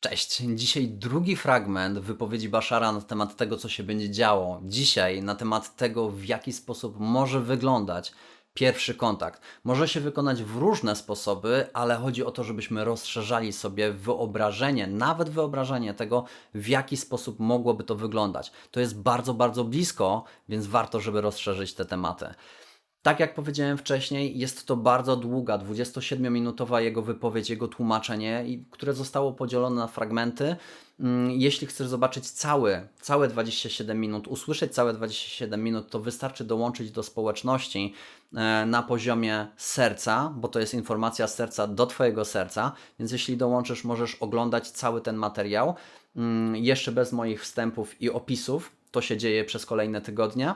Cześć. Dzisiaj drugi fragment wypowiedzi Bashara na temat tego, co się będzie działo. Dzisiaj na temat tego, w jaki sposób może wyglądać pierwszy kontakt. Może się wykonać w różne sposoby, ale chodzi o to, żebyśmy rozszerzali sobie wyobrażenie, nawet wyobrażenie tego, w jaki sposób mogłoby to wyglądać. To jest bardzo, bardzo blisko, więc warto, żeby rozszerzyć te tematy. Tak jak powiedziałem wcześniej, jest to bardzo długa, 27-minutowa jego wypowiedź, jego tłumaczenie, które zostało podzielone na fragmenty. Mm, Jeśli chcesz zobaczyć cały, całe 27 minut, usłyszeć całe 27 minut, to wystarczy dołączyć do społeczności e, na poziomie serca, bo to jest informacja z serca do Twojego serca, więc jeśli dołączysz, możesz oglądać cały ten materiał, mm, jeszcze bez moich wstępów i opisów. To się dzieje przez kolejne tygodnie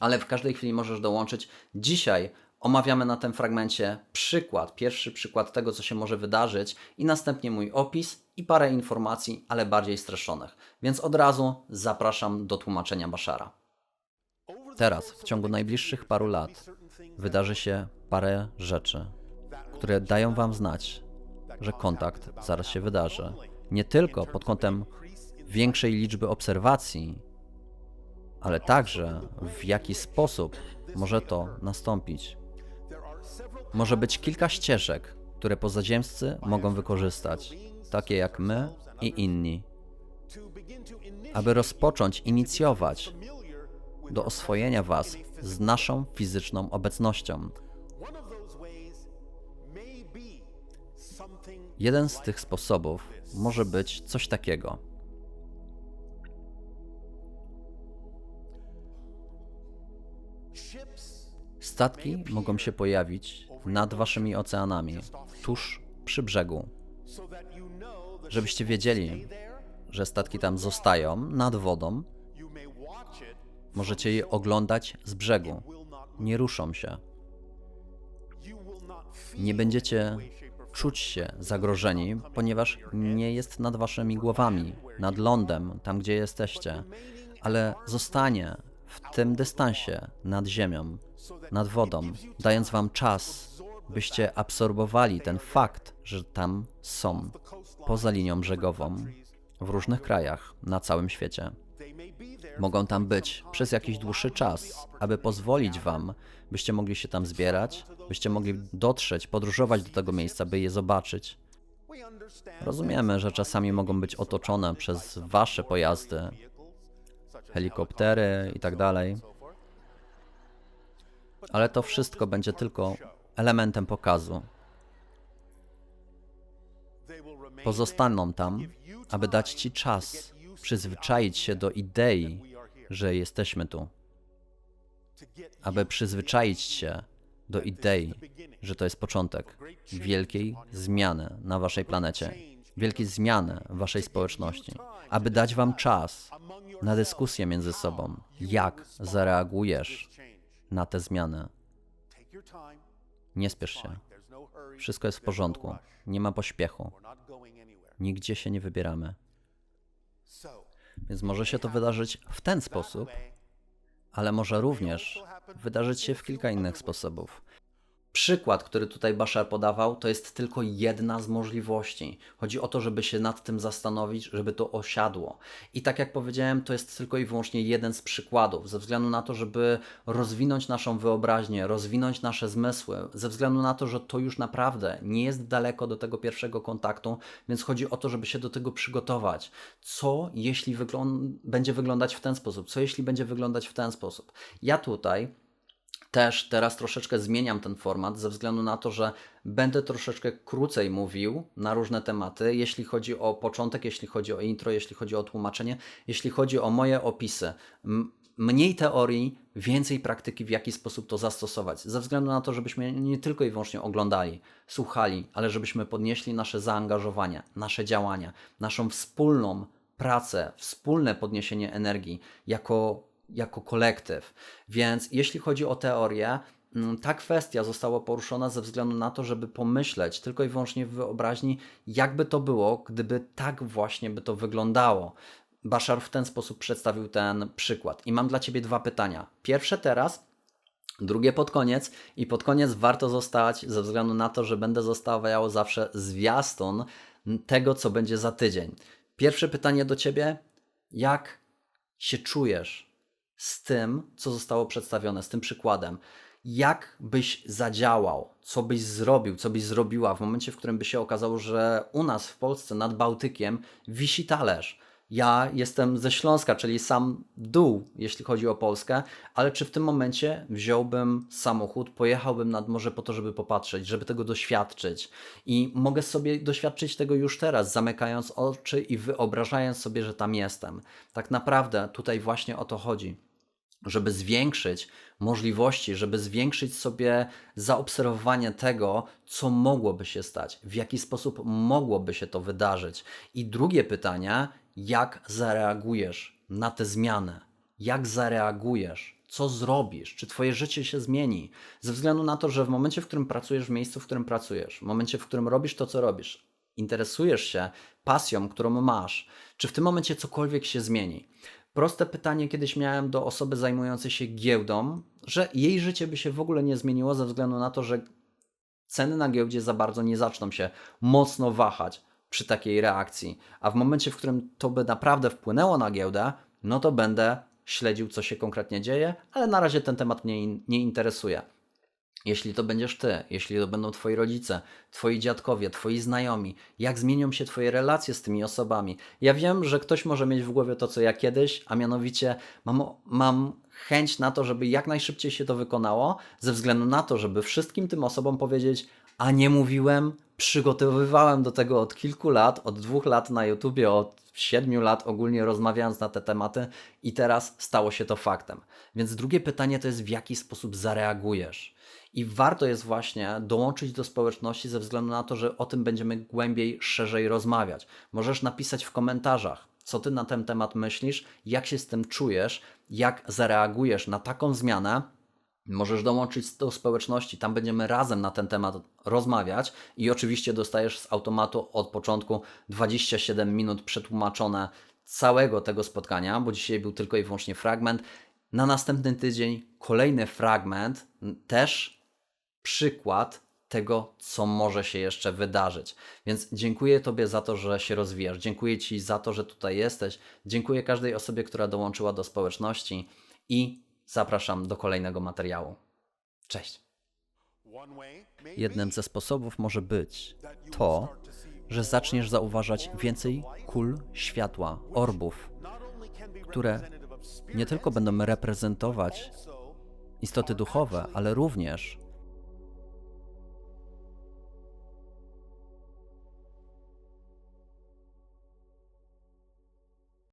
ale w każdej chwili możesz dołączyć. Dzisiaj omawiamy na tym fragmencie przykład, pierwszy przykład tego, co się może wydarzyć, i następnie mój opis i parę informacji, ale bardziej streszczonych. Więc od razu zapraszam do tłumaczenia Bashara. Teraz, w ciągu najbliższych paru lat, wydarzy się parę rzeczy, które dają Wam znać, że kontakt zaraz się wydarzy. Nie tylko pod kątem większej liczby obserwacji, ale także w jaki sposób może to nastąpić. Może być kilka ścieżek, które pozaziemscy mogą wykorzystać, takie jak my i inni, aby rozpocząć, inicjować do oswojenia Was z naszą fizyczną obecnością. Jeden z tych sposobów może być coś takiego. Statki mogą się pojawić nad waszymi oceanami, tuż przy brzegu, żebyście wiedzieli, że statki tam zostają nad wodą. Możecie je oglądać z brzegu. Nie ruszą się. Nie będziecie czuć się zagrożeni, ponieważ nie jest nad waszymi głowami, nad lądem, tam gdzie jesteście, ale zostanie w tym dystansie nad ziemią, nad wodą, dając wam czas, byście absorbowali ten fakt, że tam są, poza linią brzegową, w różnych krajach, na całym świecie. Mogą tam być przez jakiś dłuższy czas, aby pozwolić wam, byście mogli się tam zbierać, byście mogli dotrzeć, podróżować do tego miejsca, by je zobaczyć. Rozumiemy, że czasami mogą być otoczone przez wasze pojazdy, helikoptery i tak. Ale to wszystko będzie tylko elementem pokazu. Pozostaną tam, aby dać Ci czas przyzwyczaić się do idei, że jesteśmy tu. Aby przyzwyczaić się do idei, że to jest początek wielkiej zmiany na Waszej planecie, wielkiej zmiany Waszej społeczności. Aby dać Wam czas na dyskusję między sobą, jak zareagujesz na te zmiany. Nie spiesz się. Wszystko jest w porządku. Nie ma pośpiechu. Nigdzie się nie wybieramy. Więc może się to wydarzyć w ten sposób, ale może również wydarzyć się w kilka innych sposobów. Przykład, który tutaj Bashar podawał, to jest tylko jedna z możliwości. Chodzi o to, żeby się nad tym zastanowić, żeby to osiadło. I tak jak powiedziałem, to jest tylko i wyłącznie jeden z przykładów, ze względu na to, żeby rozwinąć naszą wyobraźnię, rozwinąć nasze zmysły, ze względu na to, że to już naprawdę nie jest daleko do tego pierwszego kontaktu, więc chodzi o to, żeby się do tego przygotować. Co jeśli wyglą- będzie wyglądać w ten sposób? Co jeśli będzie wyglądać w ten sposób? Ja tutaj też teraz troszeczkę zmieniam ten format ze względu na to, że będę troszeczkę krócej mówił na różne tematy, jeśli chodzi o początek, jeśli chodzi o intro, jeśli chodzi o tłumaczenie, jeśli chodzi o moje opisy. Mniej teorii, więcej praktyki, w jaki sposób to zastosować. Ze względu na to, żebyśmy nie tylko i wyłącznie oglądali, słuchali, ale żebyśmy podnieśli nasze zaangażowanie, nasze działania, naszą wspólną pracę, wspólne podniesienie energii jako jako kolektyw. Więc jeśli chodzi o teorię, mm, ta kwestia została poruszona ze względu na to, żeby pomyśleć tylko i wyłącznie w wyobraźni, jakby to było, gdyby tak właśnie by to wyglądało. Bashar w ten sposób przedstawił ten przykład. I mam dla Ciebie dwa pytania. Pierwsze teraz, drugie pod koniec. I pod koniec warto zostać, ze względu na to, że będę zostawiał zawsze zwiastun tego, co będzie za tydzień. Pierwsze pytanie do ciebie: jak się czujesz z tym, co zostało przedstawione, z tym przykładem? Jak byś zadziałał, co byś zrobił, co byś zrobiła w momencie, w którym by się okazało, że u nas w Polsce nad Bałtykiem wisi talerz? Ja jestem ze Śląska, czyli sam dół, jeśli chodzi o Polskę, ale czy w tym momencie wziąłbym samochód, pojechałbym nad morze po to, żeby popatrzeć, żeby tego doświadczyć? I mogę sobie doświadczyć tego już teraz, zamykając oczy i wyobrażając sobie, że tam jestem. Tak naprawdę tutaj właśnie o to chodzi żeby zwiększyć możliwości, żeby zwiększyć sobie zaobserwowanie tego, co mogłoby się stać, w jaki sposób mogłoby się to wydarzyć. I drugie pytanie, jak zareagujesz na te zmiany? Jak zareagujesz? Co zrobisz? Czy Twoje życie się zmieni? Ze względu na to, że w momencie, w którym pracujesz w miejscu, w którym pracujesz, w momencie, w którym robisz to, co robisz, interesujesz się pasją, którą masz, czy w tym momencie cokolwiek się zmieni? Proste pytanie kiedyś miałem do osoby zajmującej się giełdą, że jej życie by się w ogóle nie zmieniło ze względu na to, że ceny na giełdzie za bardzo nie zaczną się mocno wahać przy takiej reakcji. A w momencie, w którym to by naprawdę wpłynęło na giełdę, no to będę śledził, co się konkretnie dzieje, ale na razie ten temat mnie nie interesuje. Jeśli to będziesz ty, jeśli to będą twoi rodzice, twoi dziadkowie, twoi znajomi, jak zmienią się twoje relacje z tymi osobami. Ja wiem, że ktoś może mieć w głowie to, co ja kiedyś, a mianowicie mam, mam chęć na to, żeby jak najszybciej się to wykonało, ze względu na to, żeby wszystkim tym osobom powiedzieć, a nie mówiłem, przygotowywałem do tego od kilku lat, od dwóch lat na YouTubie, od siedmiu lat ogólnie rozmawiając na te tematy i teraz stało się to faktem. Więc drugie pytanie to jest, w jaki sposób zareagujesz. I warto jest właśnie dołączyć do społeczności ze względu na to, że o tym będziemy głębiej, szerzej rozmawiać. Możesz napisać w komentarzach, co ty na ten temat myślisz, jak się z tym czujesz, jak zareagujesz na taką zmianę. Możesz dołączyć do społeczności, tam będziemy razem na ten temat rozmawiać i oczywiście dostajesz z automatu od początku 27 minut przetłumaczone całego tego spotkania, bo dzisiaj był tylko i wyłącznie fragment. Na następny tydzień kolejny fragment, też przykład tego, co może się jeszcze wydarzyć. Więc dziękuję Tobie za to, że się rozwijasz. Dziękuję Ci za to, że tutaj jesteś. Dziękuję każdej osobie, która dołączyła do społeczności i zapraszam do kolejnego materiału. Cześć. Jednym ze sposobów może być to, że zaczniesz zauważać więcej kul światła, orbów, które nie tylko będą reprezentować istoty duchowe, ale również